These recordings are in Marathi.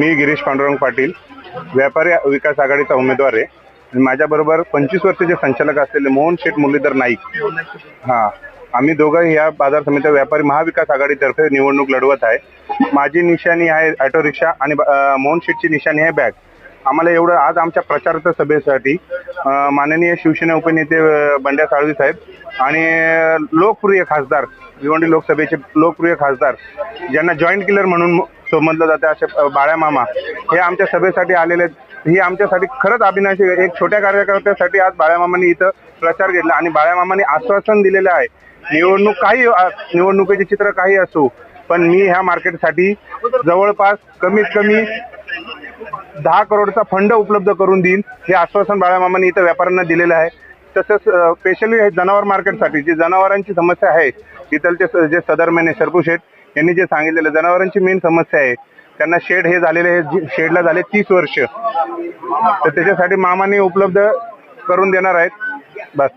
मी गिरीश पांडुरंग पाटील व्यापारी विकास आघाडीचा उमेदवार आहे. आणि माझ्याबरोबर पंचवीस वर्षाचे संचालक असलेले मोहन शेठ मुरलीधर नाईक. हां आम्ही दोघं या बाजार समित्या व्यापारी महाविकास आघाडीतर्फे निवडणूक लढवत आहे. माझी निशाणी आहे ऑटो रिक्षा आणि मोहन शेठची निशाणी आहे बॅग. आम्हाला एवढं आज आमच्या प्रचाराच्या सभेसाठी माननीय शिवसेना उपनेते बंड्या साळवी साहेब आणि लोकप्रिय खासदार भिवंडी लोकसभेचे लोकप्रिय खासदार ज्यांना जॉईंट किलर म्हणून समजलं जातं असे बाळ्या मामा हे आमच्या सभेसाठी आलेले आहेत. ही आमच्यासाठी खरंच अभिनयाची एक छोट्या कार्यकर्त्यासाठी आज बाळ्यामामांनी इथं प्रचार घेतला आणि बाळ्यामामांनी आश्वासन दिलेलं आहे. निवडणूक काही निवडणुकीचे चित्र काही असो पण मी ह्या मार्केटसाठी जवळपास कमीत कमी दहा करोडचा फंड उपलब्ध करून देईल हे आश्वासन बाळामामांनी इथं व्यापाऱ्यांना दिलेलं आहे. तसंच स्पेशली जनावर मार्केटसाठी जी जनावरांची समस्या आहे तिथलचे स- जे सदर मेने सरपू शेठ यांनी जे सांगितलेलं जनावरांची मेन समस्या आहे. त्यांना शेड हे झालेले आहे शेडला झाले तीस वर्ष. तर त्याच्यासाठी मामाने उपलब्ध करून देणार आहेत. बस.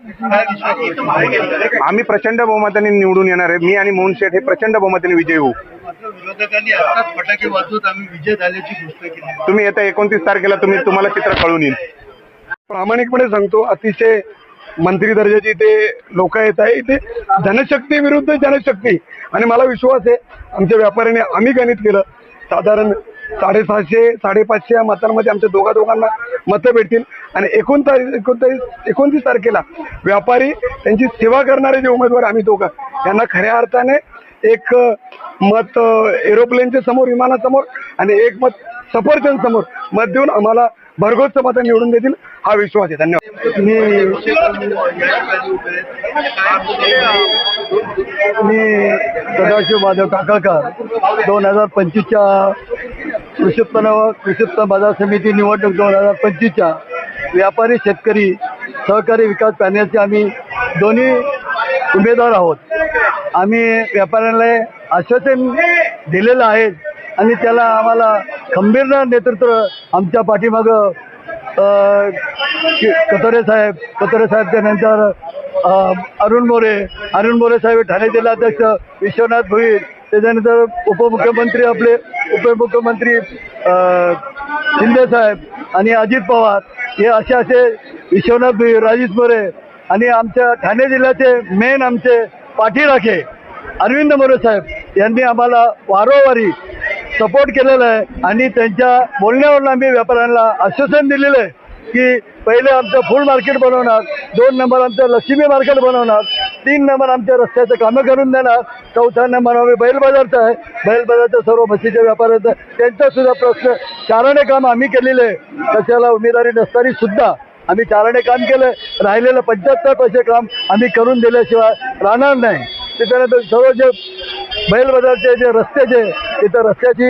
आम्ही प्रचंड बहुमताने निवडून येणार आहे. मी आणि मोहन शेठ हे प्रचंड बहुमताने विजयी होऊ. फटाके वाजवत आम्ही विजय झाल्याची गोष्ट केली. तुम्ही येत्या एकोणतीस तारखेला तुम्ही तुम्हाला चित्र कळून येईल. प्रामाणिकपणे सांगतो अतिशय मंत्री दर्जाची ते लोक येत आहे. इथे जनशक्ती विरुद्ध जनशक्ती. आणि मला विश्वास आहे आमच्या व्यापाऱ्याने आम्ही गणित केलं. साधारण साडेसहाशे साडेपाचशे या मतांमध्ये आमच्या दोघा दोघांना मतं भेटतील. आणि एकोणतारीख एकोणताळीस एकोणतीस तारखेला व्यापारी त्यांची सेवा करणारे जे उमेदवार आम्ही दोघं यांना खऱ्या अर्थाने एक मत एरोप्लेनच्या समोर विमानासमोर आणि एक मत सफरचंद समोर मत देऊन आम्हाला भरघोस समाधान निवडून देतील हा विश्वास आहे. धन्यवाद. मी मी सदाशिव माधव काकाळकर दोन हजार पंचवीसच्या कृषी उत्पन्न कृषी उत्पन्न बाजार समिती निवडणूक दोन हजार पंचवीसच्या व्यापारी शेतकरी सहकारी विकास पॅनलचे आम्ही दोन्ही उमेदवार आहोत. आम्ही व्यापाऱ्यांना आश्वासन दिलेलं आहे आणि त्याला आम्हाला खंबीर नेतृत्व आमच्या पाठीमागं कतोरे साहेब कतोरे साहेब त्यानंतर अरुण मोरे अरुण मोरे साहेब ठाणे जिल्हाध्यक्ष विश्वनाथ भोईर त्याच्यानंतर उपमुख्यमंत्री आपले उपमुख्यमंत्री शिंदे साहेब आणि अजित पवार हे असे असे विश्वनाथ भोईर राजेश मोरे आणि आमच्या ठाणे जिल्ह्याचे मेन आमचे पाठीराखे अरविंद मोरे साहेब यांनी आम्हाला वारंवारी सपोर्ट केलेला आहे. आणि त्यांच्या बोलण्यावरून आम्ही व्यापाऱ्यांना आश्वासन दिलेलं आहे की पहिले आमचं फुल मार्केट बनवणार दोन नंबर आमचं लक्ष्मी मार्केट बनवणार तीन नंबर आमच्या रस्त्याचं कामं करून देणार चौथा नंबर आम्ही बैल बाजारचा आहे. बैल बाजारच्या सर्व म्हशीच्या व्यापाऱ्याचं त्यांचा सुद्धा प्रश्न चाराने काम आम्ही केलेलं आहे. कशाला उमेदवारी नसताना सुद्धा आम्ही चाराने काम केलं. राहिलेलं पंच्याहत्तर पैसे काम आम्ही करून दिल्याशिवाय राहणार नाही. त्याच्यानंतर सर्व जे बैलबाजारचे जे रस्त्याचे तिथं रस्त्याची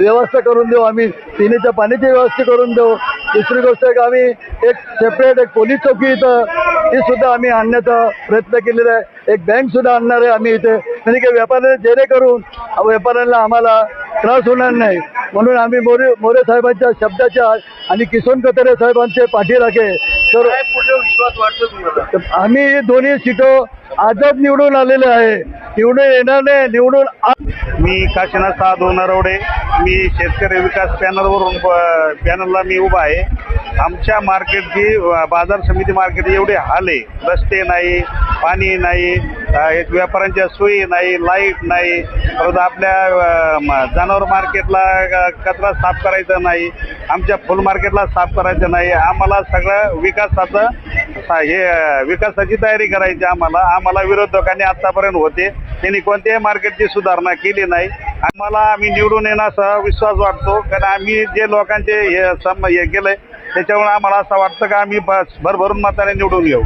व्यवस्था करून देऊ आम्ही. पिण्याच्या पाण्याची व्यवस्था करून देऊ. दुसरी गोष्ट आहे की आम्ही एक सेपरेट एक पोलीस चौकी इथं ही सुद्धा आम्ही आणण्याचा प्रयत्न केलेला आहे. एक बँक सुद्धा आणणार आहे आम्ही इथे. म्हणजे की व्यापाऱ्यांना जेणेकरून व्यापाऱ्यांना आम्हाला त्रास होणार नाही. म्हणून आम्ही मोरे मोरे साहेबांच्या शब्दाच्या आणि किसन कतरे साहेबांचे पाठीराखे तर विश्वास वाटतो तुम्हाला? आम्ही दोन्ही सीटो आजच निवडून आलेले आहे. निवडून येणार नाही निवडून आ- मी काशीनाथ साधू नरवडे. मी शेतकरी विकास पॅनलवरून प- पॅनलला मी उभा आहे. आमच्या मार्केटची अ, बाजार समिती मार्केट एवढे हाल आहे. रस्ते नाही पाणी नाही एक व्यापाऱ्यांच्या सोयी नाही लाइट नाही परत आपल्या जनावर मार्केटला कचरा साफ करायचा नाही आमच्या फुल मार्केटला साफ करायचं नाही. आम्हाला सगळं विकासाचं हे विकासाची तयारी करायची आम्हाला. आम्हाला विरोधकांनी आतापर्यंत होते. त्यांनी कोणत्याही मार्केटची सुधारणा केली नाही. आम्हाला आम्ही निवडून येण्याचा विश्वास वाटतो. कारण आम्ही जे लोकांचे हे सम हे केलंय त्याच्यामुळे आम्हाला असं वाटतं का आम्ही बस भरभरून मताने निवडून येऊ.